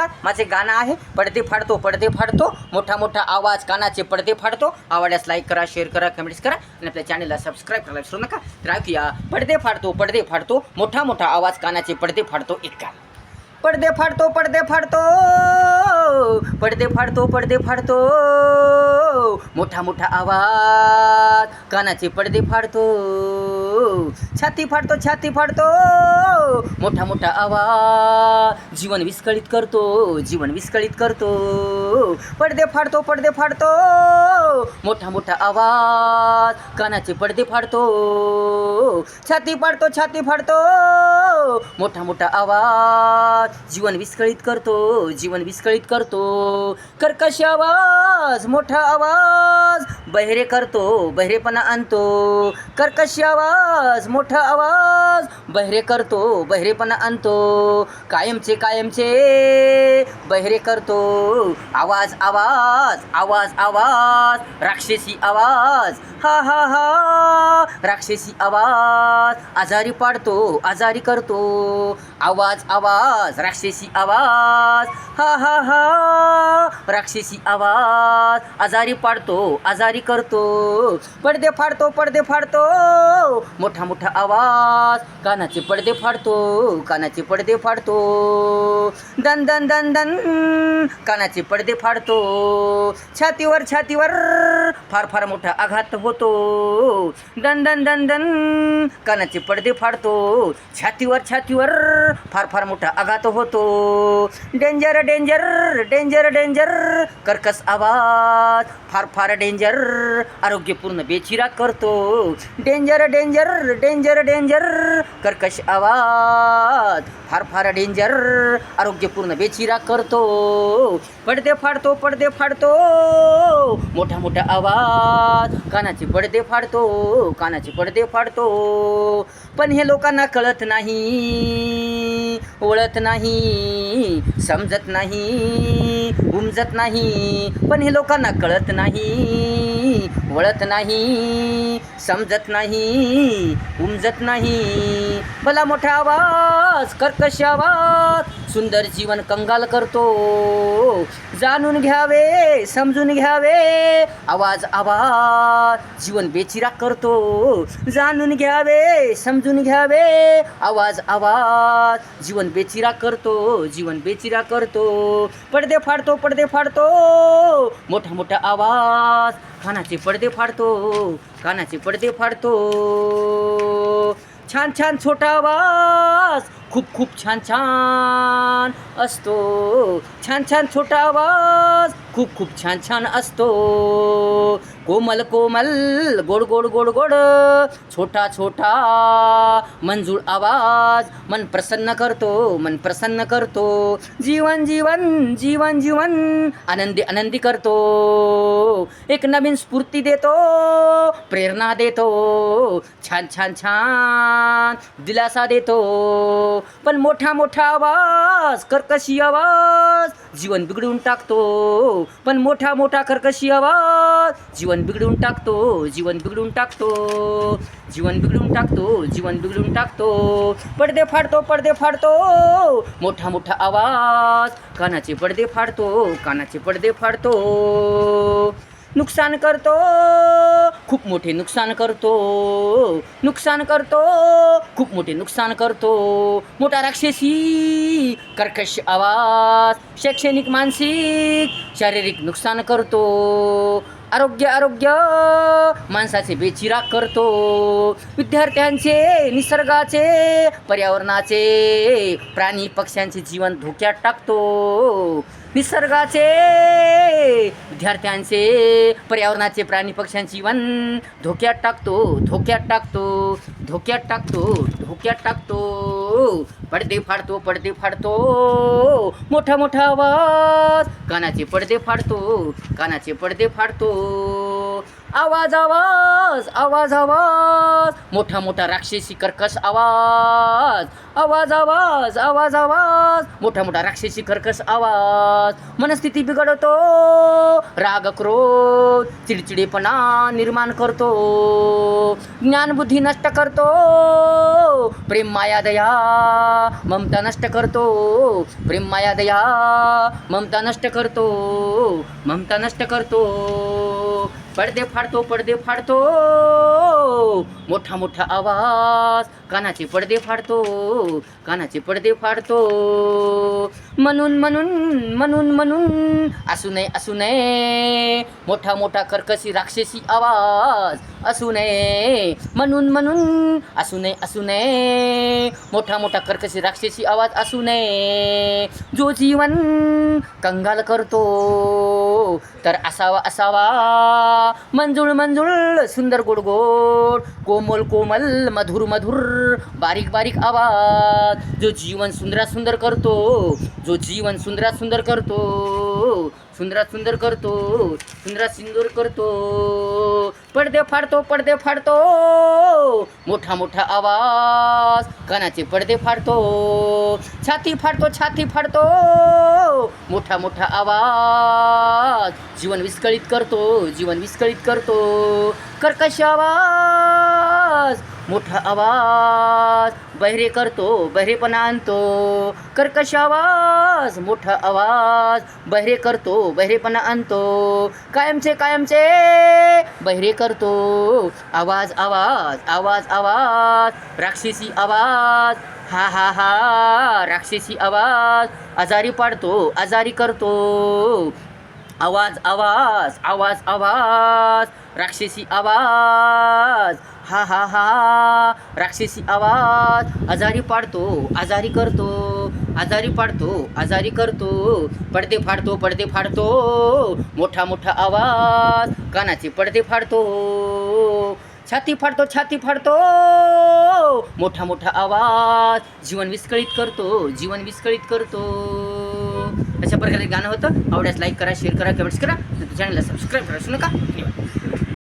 नमस्कार. माझे गाणं आहे पडदे फाडतो पडदे फाडतो. मोठा मोठा आवाज कानाचे पडदे फाडतो. आवडल्यास लाईक करा शेअर करा कमेंट्स करा. आणि आपल्या चॅनलला सबस्क्राईब करायला विसरू नका. तर ऐकूया. पडदे फाडतो पडदे फाडतो. मोठा मोठा आवाज कानाचे पडदे फाडतो एक पडदे फाडतो पडदे फाडतो. पडदे फाडतो पडदे फाडतो. मोठा मोठा आवाज कानाचे पडदे फाडतो. छाती फाडतो छाती फाडतो. मोठा मोठा आवाज. जीवन विस्कळीत करतो जीवन विस्कळीत करतो. पडदे फाडतो पडदे फाडतो. मोठा मोठा आवाज. कानाचे पडदे फाडतो. छाती फाडतो छाती फाडतो. मोठा मोठा आवाज. जीवन विस्कळीत करतो जीवन विस्कळीत करतो. कर्कश आवाज मोठा आवाज. बहिरे करतो बहिरेपणा आणतो. कर्कश आवाज मोठा आवाज. बहिरे करतो बहिरेपणा आणतो. कायमचे कायमचे. बहिरे करतो. आवाज आवाज आवाज आवाज. राक्षसी आवाज. हा हा हा. राक्षसी आवाज आजारी पाडतो आजारी करतो. आवाज आवाज राक्षसी आवाज. हा हा हा. राक्षसी आवाज आजारी पाडतो आजारी करतो. पडदे फाडतो पडदे फाडतो. मोठा मोठा आवाज कानाचे पडदे फाडतो कानाचे पडदे फाडतो. दन दन दन दन कानाचे पडदे फाडतो. छातीवर छातीवर फार फार मोठा आघात होतो. दन दन दन दन कानाचे पडदे फाडतो. छातीवर छातीवर फार फार मोठा आघात होतो. डेंजर डेंजर डेंजर डेंजर कर्कस आवाज फार फार डेंजर आरोग्यपूर्ण बेचिरा करतो. डेंजर डेंजर डेंजर डेंजर कर्कश आवाज फार फार डेंजर आरोग्यपूर्ण बेचिरा करतो. पडदे फाडतो पडदे फाडतो. मोठा मोठा आवाज कानाचे पडदे फाडतो. पानाचे पडदे फाडतो. पण हे लोकांना कळत नाही ओळत नाही समजत नाही उमजत नाही. पण हे लोकांना कळत नाही वळत नाही समजत नाही उमजत नाही. भला मोठा आवाज कर्कश आवाज सुंदर जीवन कंगाल करतो. जाणून घ्यावे समजून घ्यावे आवाज आवाज जीवन बेचिरा करतो. जाणून घ्यावे समजून घ्यावे आवाज आवाज जीवन बेचिरा करतो जीवन बेचिरा करतो. पडदे फाडतो पडदे फाडतो. मोठा मोठा आवाज कानाचे पडदे फाडतो कानाचे पडदे फाडतो. छान छान छोटा आवाज खूप खूप छान छान असतो. छान छान छोटा आवाज खूप खूप छान छान असतो. कोमल कोमल गोड गोड गोड गोड छोटा छोटा मंजूळ आवाज. मन प्रसन्न करतो मन प्रसन्न करतो. जीवन जीवन जीवन जीवन आनंदी आनंदी करतो. एक नवीन स्फूर्ती देतो प्रेरणा देतो. छान छान छान दिलासा देतो. पण मोठा मोठा आवाज कर्कशी आवाज जीवन बिघडून टाकतो. पण मोठा मोठा कर्कशी आवाज जीवन बिघडून टाकतो जीवन बिघडून टाकतो जीवन बिघडून टाकतो जीवन बिघडून टाकतो. पडदे फाडतो पडदे फाडतो मोठा मोठा आवाज. कानाचे पडदे फाडतो कानाचे पडदे फाडतो. नुकसान करतो खूप मोठे नुकसान करतो. नुकसान करतो खूप मोठे नुकसान करतो. मोठा राक्षसी कर्कश आवाज. शैक्षणिक मानसिक शारीरिक नुकसान करतो. आरोग्य आरोग्य. माणसाचे बेचिराग करतो. विद्यार्थ्यांचे निसर्गाचे पर्यावरणाचे प्राणी पक्ष्यांचे जीवन धोक्यात टाकतो. निसर्गाचे विद्यार्थ्यांचे पर्यावरणाचे प्राणी पक्ष्यांचे जीवन धोक्यात टाकतो धोक्यात टाकतो धोक्यात टाकतो धोक्यात टाकतो. पडदे फाडतो पडदे फाडतो. मोठा मोठा आवाज. कानाचे पडदे फाडतो कानाचे पडदे फाडतो. आवाज आवाज आवाज आवाज. मोठा मोठा राक्षसी कर्कश आवाज. आवाज आवाज आवाज आवाज. मोठा मोठा राक्षसी कर्कश आवाज. मनस्थिती बिघडवतो राग क्रोध चिडचिडेपणा निर्माण करतो. ज्ञानबुद्धी नष्ट करतो. प्रेम माया दया ममता नष्ट करतो. प्रेम माया दया ममता नष्ट करतो. ममता नष्ट करतो. पडदे फाडतो पडदे फाडतो. मोठा मोठा आवाज कानाचे पडदे फाडतो कानाचे पडदे फाडतो. म्हणून म्हणून म्हणून म्हणून असू नये असू नये. मोठा मोठा कर्कशी राक्षसी आवाज असू नये. म्हणून म्हणून असू नये असू नये. मोठा मोठा कर्कशी राक्षसी आवाज असू नये. जो जीवन कंगाल करतो तर असावा असावा. मंजुळ मंजुळ सुंदर गोड गोड. कोमल कोमल मधुर मधुर. बारीक बारीक आवाज. जो जीवन सुंदरात सुंदर करतो जो जीवन सुंदरात सुंदर करतो सुंदरात सुंदर करतो सुंदरात सिंदूर करतो. पडदे फाडतो पडदे फाडतो. मोठा मोठा आवाज कानाचे पडदे फाडतो. छाती फाडतो छाती फाडतो. मोठा मोठा आवाज जीवन विस्कळीत करतो जीवन विस्कळीत करतो. कर्कश आवाज. मोठा आवाज. बहिरे करतो बहिरेपणा आणतो. कर्कश आवाज मोठा आवाज. बहिरे करतो बहिरेपणा आणतो. कायमचे कायमचे. बहिरे करतो. आवाज आवाज आवाज आवाज. राक्षसी आवाज. हा हा हा. राक्षसी आवाज. आजारी पाडतो आजारी करतो. आवाज आवाज आवाज आवाज. राक्षसी आवाज. हा हा हा. राक्षसी आवाज. आजारी पाडतो आजारी करतो आजारी पाडतो आजारी करतो. पडदे फाडतो पडदे फाडतो. मोठा मोठा आवाज. कानाचे पडदे फाडतो. छाती फाडतो छाती फाडतो. मोठा मोठा आवाज. जीवन विस्कळीत करतो जीवन विस्कळीत करतो. अशा प्रकारे गाणं होतं. आवडल्यास लाईक करा शेअर करा कमेंट्स करा. चॅनलला सबस्क्राईब करा विसरू नका. धन्यवाद